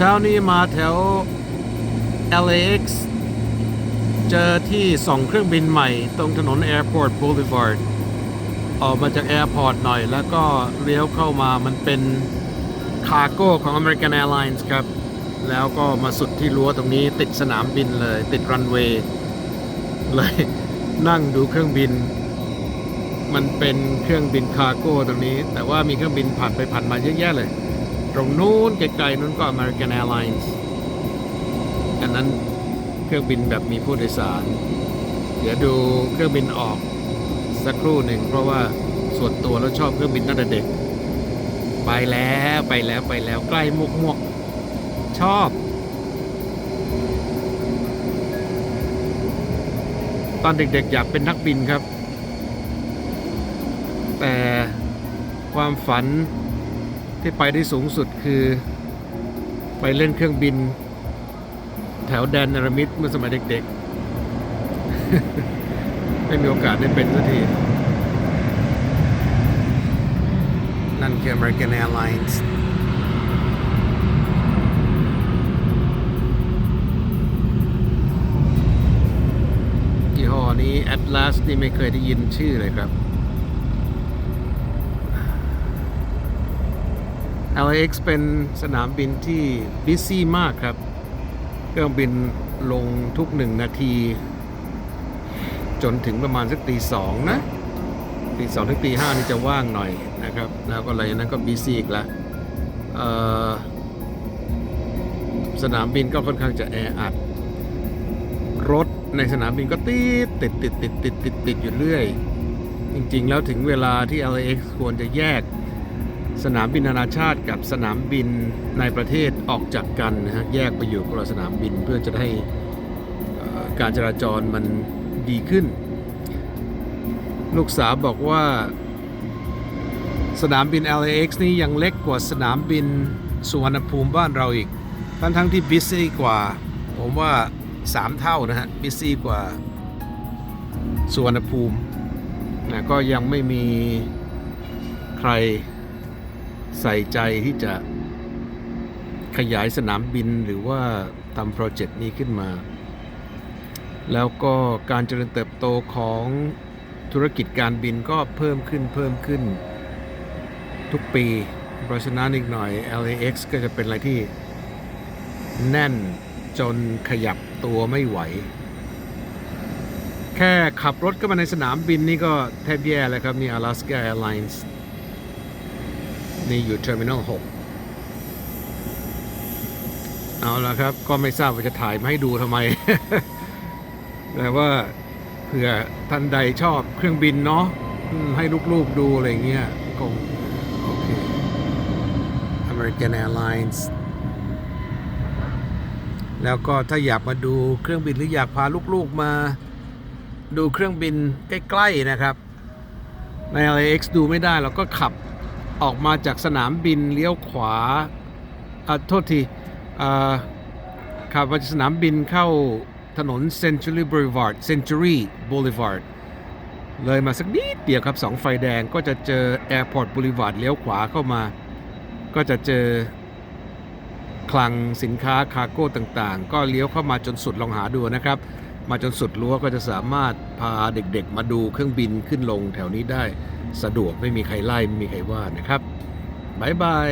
เช้านี้มาแถว LAX เจอที่ส่องเครื่องบินใหม่ ตรงถนน Airport Boulevard ออกมาจากแอร์พอร์ตหน่อย แล้วก็เลี้ยวเข้ามามันเป็นคาร์โก้ของ American Airlines ครับ แล้วก็มาสุดที่รั้วตรงนี้ติดสนามบินเลย ติดรันเวย์เลยนั่งดูเครื่องบิน มันเป็นเครื่องบินคาร์โก้ตรงนี้ แต่ว่ามีเครื่องบินผ่านไปผ่านมาเยอะแยะเลย รงนู้นไกลๆนู้นก็ American Airlines อันนั้นเครื่องบินแบบมีผู้โดยสาร เดี๋ยวดูเครื่องบินออกสักครู่หนึ่งเพราะว่าส่วนตัวแล้วชอบเครื่องบินตั้งแต่เด็ก ไปแล้วไปแล้วไปแล้วใกล้มวกมวกชอบ ตอนเด็กๆอยากเป็นนักบินครับ แต่ความฝัน ที่ไปได้สูงสุดคือไปเล่นเครื่องบิน แถวแดนนารมิดเมื่อสมัยเด็กๆ ไม่มีโอกาสได้เป็นสักที นั่นคือ American Airlines ยี่ห้อนี้ Atlas นี่ไม่เคยได้ยินชื่อเลยครับ LAX เป็นสนามบินที่บิซี่มากครับ เครื่องบินลงทุกหนึ่งนาที จนถึงประมาณสักตีสองนะตีสองถึงตีห้านี่จะว่างหน่อยนะครับ แล้วก็อะไรนั้นก็บิซี่อีกละสนามบินก็ค่อนข้างจะแออัด รถในสนามบินก็ติดติดติดติดติดติดติดอยู่เรื่อย จริง ๆ แล้วถึงเวลาที่ LAX ควรจะแยก สนามบินนานาชาติกับสนามบินในประเทศออกจากกันนะฮะแยกไปอยู่คนละสนามบินเพื่อจะได้การจราจรมันดีขึ้น ลูกสาวบอกว่า สนามบิน LAX นี่ยังเล็กกว่าสนามบินสุวรรณภูมิบ้านเราอีก ทั้งทั้งที่บิซี่กว่า ผมว่า 3 เท่านะฮะบิซี่กว่าสุวรรณภูมินะก็ยังไม่มีใคร ใส่ใจที่จะขยายสนามบินหรือว่าทำโปรเจกต์นี้ขึ้นมา แล้วก็การเจริญเติบโตของธุรกิจการบินก็เพิ่มขึ้นเพิ่มขึ้นทุกปี เพราะฉะนั้นอีกหน่อย LAX ก็จะเป็นอะไรที่แน่นจนขยับตัวไม่ไหว แค่ขับรถก็มาในสนามบินนี่ก็แทบแย่แล้วครับ นี่ Alaska Airlines นี่อยู่ Terminal 6เอาละครับ ก็ไม่ทราบว่าจะถ่ายมาให้ดูทำไม แต่ว่าเผื่อท่านใดชอบเครื่องบินเนาะให้ลูกๆดูอะไรเงี้ยคงโอเค American Airlines แล้วก็ถ้าอยากมาดูเครื่องบินหรืออยากพาลูกๆมาดูเครื่องบินใกล้ ๆ นะครับ ใน LAX ดูไม่ได้เราก็ขับ ออกมาจากสนามบินเลี้ยวขวาอ่าโทษทีอ่าขับมาจากสนามบินเข้าถนน Century Boulevard Century Boulevard เลยมาสักนิดเดียวครับสองไฟแดงก็จะเจอ Airport Boulevard เลี้ยวขวาเข้ามา ก็จะเจอคลังสินค้าคาร์โก้ต่างๆ ก็เลี้ยวเข้ามาจนสุดลองหาดูนะครับ มาจนสุดรั้วก็จะสามารถพาเด็กๆ มาดูเครื่องบินขึ้นลงแถวนี้ได้สะดวกไม่มีใครไล่ไม่มีใครว่านะครับบายบาย